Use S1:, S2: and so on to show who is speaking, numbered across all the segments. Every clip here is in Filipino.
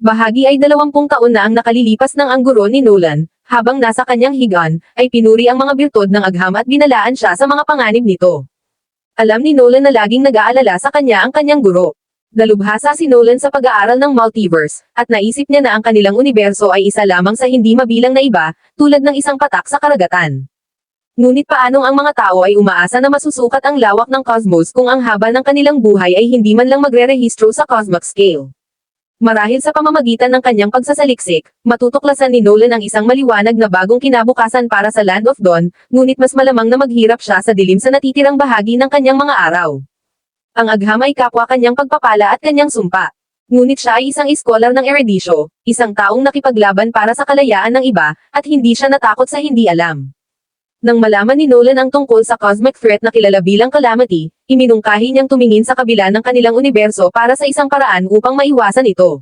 S1: Bahagi ay dalawampung taon na ang nakalilipas ng ang guro ni Nolan, habang nasa kanyang higaan, ay pinuri ang mga birtod ng agham at binalaan siya sa mga panganib nito. Alam ni Nolan na laging nag-aalala sa kanya ang kanyang guro. Dalubhasa si Nolan sa pag-aaral ng multiverse, at naisip niya na ang kanilang universo ay isa lamang sa hindi mabilang na iba, tulad ng isang patak sa karagatan. Ngunit paanong ang mga tao ay umaasa na masusukat ang lawak ng cosmos kung ang haba ng kanilang buhay ay hindi man lang magre-rehistro sa cosmic scale? Marahil sa pamamagitan ng kanyang pagsasaliksik, matutuklasan ni Nolan ang isang maliwanag na bagong kinabukasan para sa Land of Dawn, ngunit mas malamang na maghirap siya sa dilim sa natitirang bahagi ng kanyang mga araw. Ang agham ay kapwa kanyang pagpapala at kanyang sumpa. Ngunit siya ay isang iskolar ng eredisyo, isang taong nakipaglaban para sa kalayaan ng iba, at hindi siya natakot sa hindi alam. Nang malaman ni Nolan ang tungkol sa cosmic threat na kilala bilang calamity, iminungkahi niyang tumingin sa kabila ng kanilang universo para sa isang paraan upang maiwasan ito.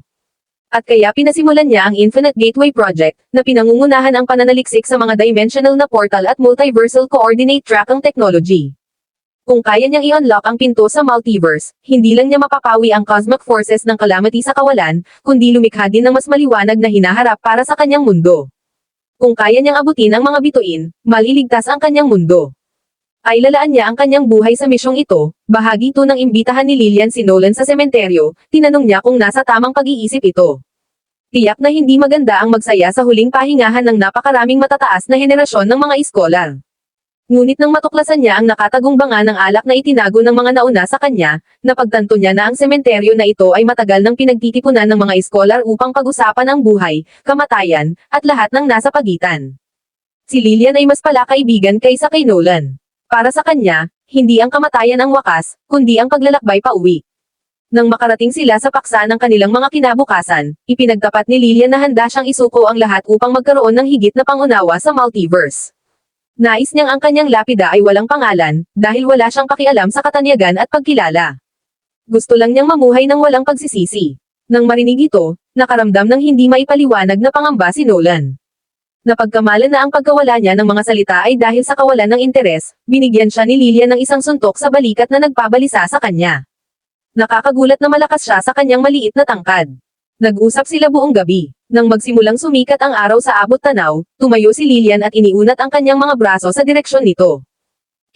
S1: At kaya pinasimulan niya ang Infinite Gateway Project, na pinangungunahan ang pananaliksik sa mga dimensional na portal at multiversal coordinate tracking technology. Kung kaya niyang i-unlock ang pinto sa multiverse, hindi lang niya mapapawi ang cosmic forces ng calamity sa kawalan, kundi lumikha din ng mas maliwanag na hinaharap para sa kanyang mundo. Kung kaya niyang abutin ang mga bituin, maliligtas ang kanyang mundo. Ay lalaan niya ang kanyang buhay sa misyong ito, bahagi ito ng imbitahan ni Lillian si Nolan sa sementeryo, tinanong niya kung nasa tamang pag-iisip ito. Tiyak na hindi maganda ang magsaya sa huling pahingahan ng napakaraming matataas na henerasyon ng mga iskolar. Ngunit nang matuklasan niya ang nakatagumbanga ng alak na itinago ng mga nauna sa kanya, napagtanto niya na ang sementeryo na ito ay matagal nang pinagtitipunan ng mga iskolar upang pag-usapan ang buhay, kamatayan, at lahat ng nasa pagitan. Si Lillian ay mas pala kaibigan kaysa kay Nolan. Para sa kanya, hindi ang kamatayan ang wakas, kundi ang paglalakbay pa uwi. Nang makarating sila sa paksa ng kanilang mga kinabukasan, ipinagtapat ni Lillian na handa siyang isuko ang lahat upang magkaroon ng higit na pangunawa sa multiverse. Nais niyang ang kanyang lapida ay walang pangalan, dahil wala siyang pakialam sa katanyagan at pagkilala. Gusto lang niyang mamuhay ng walang pagsisisi. Nang marinig ito, nakaramdam ng hindi maipaliwanag na pangamba si Nolan. Napagkamalan na ang pagkawala niya ng mga salita ay dahil sa kawalan ng interes, binigyan siya ni Lilian ng isang suntok sa balikat na nagpabalisa sa kanya. Nakakagulat na malakas siya sa kanyang maliit na tangkad. Nag-usap sila buong gabi. Nang magsimulang sumikat ang araw sa abot tanaw, tumayo si Lilian at iniunat ang kanyang mga braso sa direksyon nito.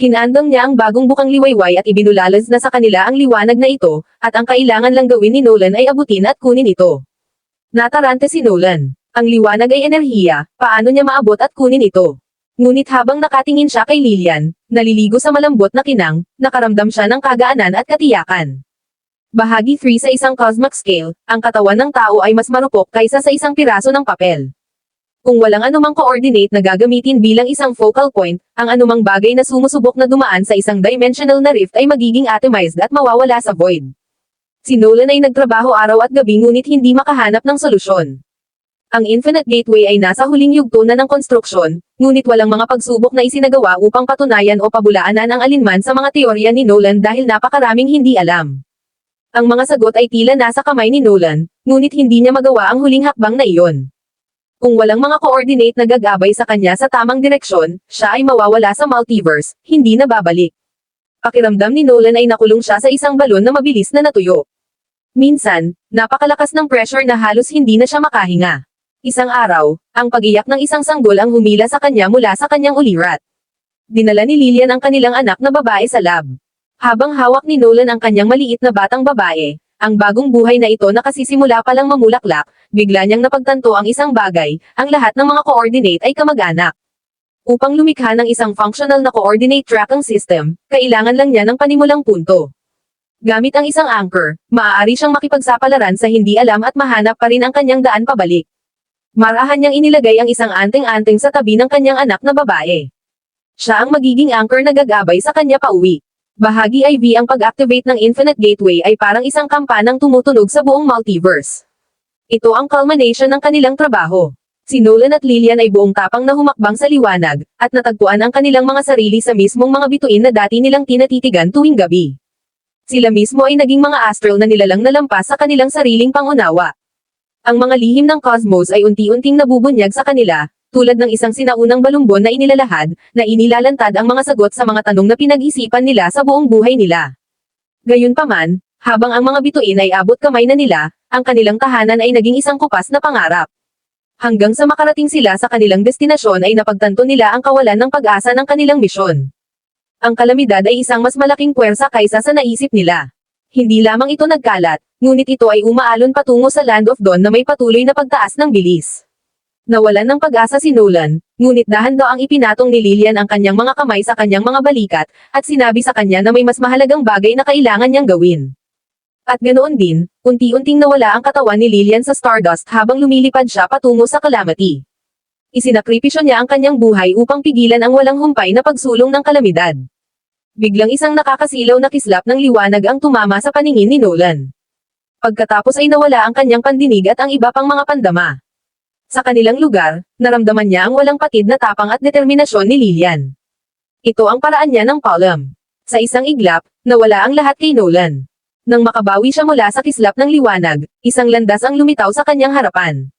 S1: Kinandong niya ang bagong bukang liwayway at ibinulalas na sa kanila ang liwanag na ito, at ang kailangan lang gawin ni Nolan ay abutin at kunin ito. Natarante si Nolan. Ang liwanag ay enerhiya, paano niya maabot at kunin ito? Ngunit habang nakatingin siya kay Lilian, naliligo sa malambot na kinang, nakaramdam siya ng kagaanan at katiyakan. Bahagi 3 sa isang cosmic scale, ang katawan ng tao ay mas marupok kaysa sa isang piraso ng papel. Kung walang anumang coordinate na gagamitin bilang isang focal point, ang anumang bagay na sumusubok na dumaan sa isang dimensional na rift ay magiging atomized at mawawala sa void. Si Nolan ay nagtrabaho araw at gabi ngunit hindi makahanap ng solusyon. Ang Infinite Gateway ay nasa huling yugto na ng konstruksyon, ngunit walang mga pagsubok na isinagawa upang patunayan o pabulaanan ang alinman sa mga teorya ni Nolan dahil napakaraming hindi alam. Ang mga sagot ay tila nasa kamay ni Nolan, ngunit hindi niya magawa ang huling hakbang na iyon. Kung walang mga coordinate na gagabay sa kanya sa tamang direksyon, siya ay mawawala sa multiverse, hindi na babalik. Pakiramdam ni Nolan ay nakulong siya sa isang balon na mabilis na natuyo. Minsan, napakalakas ng pressure na halos hindi na siya makahinga. Isang araw, ang pag-iyak ng isang sanggol ang humila sa kanya mula sa kanyang ulirat. Dinala ni Lillian ang kanilang anak na babae sa lab. Habang hawak ni Nolan ang kanyang maliit na batang babae, ang bagong buhay na ito nakasisimula palang mamulaklak, bigla niyang napagtanto ang isang bagay, ang lahat ng mga coordinate ay kamag-anak. Upang lumikha ng isang functional na coordinate tracking system, kailangan lang niya ng panimulang punto. Gamit ang isang anchor, maaari siyang makipagsapalaran sa hindi alam at mahanap pa rin ang kanyang daan pabalik. Marahan niyang inilagay ang isang anting-anting sa tabi ng kanyang anak na babae. Siya ang magiging anchor na gagabay sa kanya pauwi. Bahagi IV ang pag-activate ng Infinite Gateway ay parang isang kampanang tumutunog sa buong multiverse. Ito ang culmination ng kanilang trabaho. Si Nolan at Lillian ay buong tapang na humakbang sa liwanag, at natagpuan ang kanilang mga sarili sa mismong mga bituin na dati nilang tinatitigan tuwing gabi. Sila mismo ay naging mga astral na nilalang nalampas sa kanilang sariling pangunawa. Ang mga lihim ng cosmos ay unti-unting nabubunyag sa kanila, tulad ng isang sinaunang balumbon na inilalahad, na inilalantad ang mga sagot sa mga tanong na pinag-isipan nila sa buong buhay nila. Gayunpaman, habang ang mga bituin ay abot kamay na nila, ang kanilang tahanan ay naging isang kupas na pangarap. Hanggang sa makarating sila sa kanilang destinasyon ay napagtanto nila ang kawalan ng pag-asa ng kanilang misyon. Ang kalamidad ay isang mas malaking puwersa kaysa sa naisip nila. Hindi lamang ito nagkalat, ngunit ito ay umaalon patungo sa Land of Dawn na may patuloy na pagtaas ng bilis. Nawalan ng pag-asa si Nolan, ngunit dahan daw ang ipinatong ni Lillian ang kanyang mga kamay sa kanyang mga balikat, at sinabi sa kanya na may mas mahalagang bagay na kailangan niyang gawin. At ganoon din, unti-unting nawala ang katawan ni Lillian sa Stardust habang lumilipad siya patungo sa Calamity. Isinakripisyo niya ang kanyang buhay upang pigilan ang walang humpay na pagsulong ng kalamidad. Biglang isang nakakasilaw na kislap ng liwanag ang tumama sa paningin ni Nolan. Pagkatapos ay nawala ang kanyang pandinig at ang iba pang mga pandama. Sa kanilang lugar, naramdaman niya ang walang patid na tapang at determinasyon ni Lillian. Ito ang paraan niya ng palm. Sa isang iglap, nawala ang lahat kay Nolan. Nang makabawi siya mula sa kislap ng liwanag, isang landas ang lumitaw sa kanyang harapan.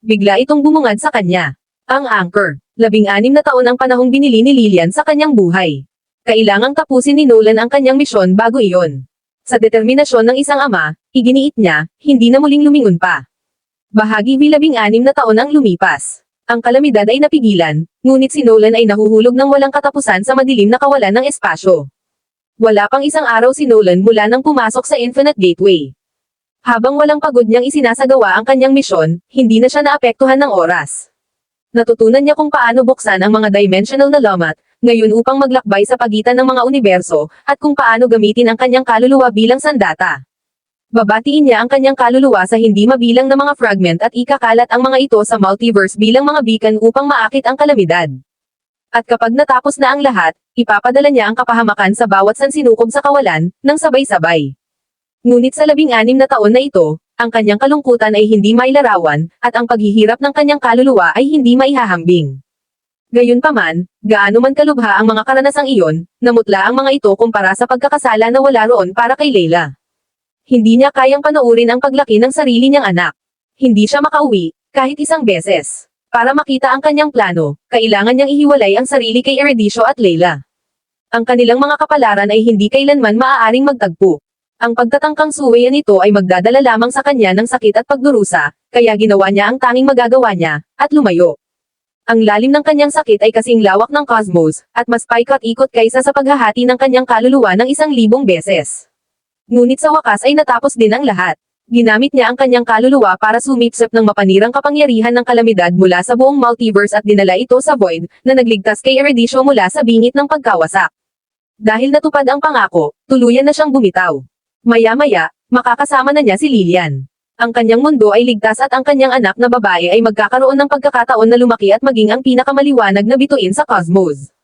S1: Bigla itong bumungad sa kanya. Ang anchor. Labing-anim na taon ang panahong binili ni Lillian sa kanyang buhay. Kailangang tapusin ni Nolan ang kanyang misyon bago iyon. Sa determinasyon ng isang ama, iginiit niya, hindi na muling lumingon pa. Bahagi bilabing anim na taon ang lumipas. Ang kalamidad ay napigilan, ngunit si Nolan ay nahuhulog ng walang katapusan sa madilim na kawalan ng espasyo. Wala pang isang araw si Nolan mula nang pumasok sa Infinite Gateway. Habang walang pagod niyang isinasagawa ang kanyang misyon, hindi na siya naapektuhan ng oras. Natutunan niya kung paano buksan ang mga dimensional na lamat, ngayon upang maglakbay sa pagitan ng mga universo, at kung paano gamitin ang kanyang kaluluwa bilang sandata. Babatiin niya ang kanyang kaluluwa sa hindi mabilang na mga fragment at ikakalat ang mga ito sa multiverse bilang mga beacon upang maakit ang kalamidad. At kapag natapos na ang lahat, ipapadala niya ang kapahamakan sa bawat sansinukob sa kawalan, ng sabay-sabay. Ngunit sa labing-anim na taon na ito, ang kanyang kalungkutan ay hindi mailarawan, at ang paghihirap ng kanyang kaluluwa ay hindi maihahambing. Gayunpaman, gaano man kalubha ang mga karanasang iyon, namutla ang mga ito kumpara sa pagkakasala na wala roon para kay Leila. Hindi niya kayang panoorin ang paglaki ng sarili niyang anak. Hindi siya makauwi, kahit isang beses. Para makita ang kanyang plano, kailangan niyang ihiwalay ang sarili kay Eredicio at Leila. Ang kanilang mga kapalaran ay hindi kailanman maaaring magtagpo. Ang pagtatangkang suwayan nito ay magdadala lamang sa kanya ng sakit at pagdurusa, kaya ginawa niya ang tanging magagawa niya, at lumayo. Ang lalim ng kanyang sakit ay kasing lawak ng cosmos, at mas paikot-ikot kaysa sa paghahati ng kanyang kaluluwa ng isang libong beses. Ngunit sa wakas ay natapos din ang lahat. Ginamit niya ang kanyang kaluluwa para sumipsip ng mapanirang kapangyarihan ng kalamidad mula sa buong multiverse at dinala ito sa Void, na nagligtas kay Eredicio mula sa bingit ng pagkawasak. Dahil natupad ang pangako, tuluyan na siyang bumitaw. Maya-maya, makakasama na niya si Lilian. Ang kanyang mundo ay ligtas at ang kanyang anak na babae ay magkakaroon ng pagkakataon na lumaki at maging ang pinakamaliwanag na bituin sa cosmos.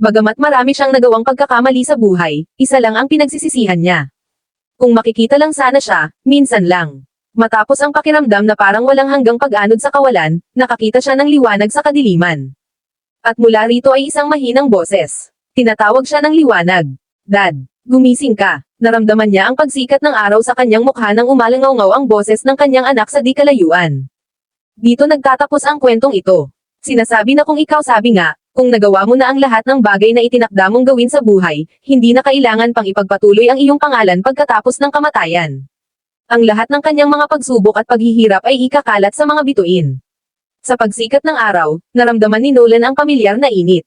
S1: Bagamat marami siyang nagawang pagkakamali sa buhay, isa lang ang pinagsisisihan niya. Kung makikita lang sana siya, minsan lang. Matapos ang pakiramdam na parang walang hanggang pag-anod sa kawalan, nakakita siya ng liwanag sa kadiliman. At mula rito ay isang mahinang boses. Tinatawag siya ng liwanag. Dad, gumising ka. Naramdaman niya ang pagsikat ng araw sa kanyang mukha nang umalangaw ang boses ng kanyang anak sa di kalayuan. Dito nagtatapos ang kwentong ito. Sinasabi na kung ikaw sabi nga, kung nagawa mo na ang lahat ng bagay na itinakda mong gawin sa buhay, hindi na kailangan pang ipagpatuloy ang iyong pangalan pagkatapos ng kamatayan. Ang lahat ng kanyang mga pagsubok at paghihirap ay ikakalat sa mga bituin. Sa pagsikat ng araw, naramdaman ni Nolan ang pamilyar na init.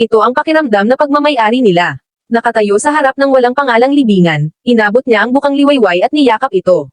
S1: Ito ang pakiramdam na pagmamayari nila. Nakatayo sa harap ng walang pangalang libingan, inabot niya ang bukang liwayway at niyakap ito.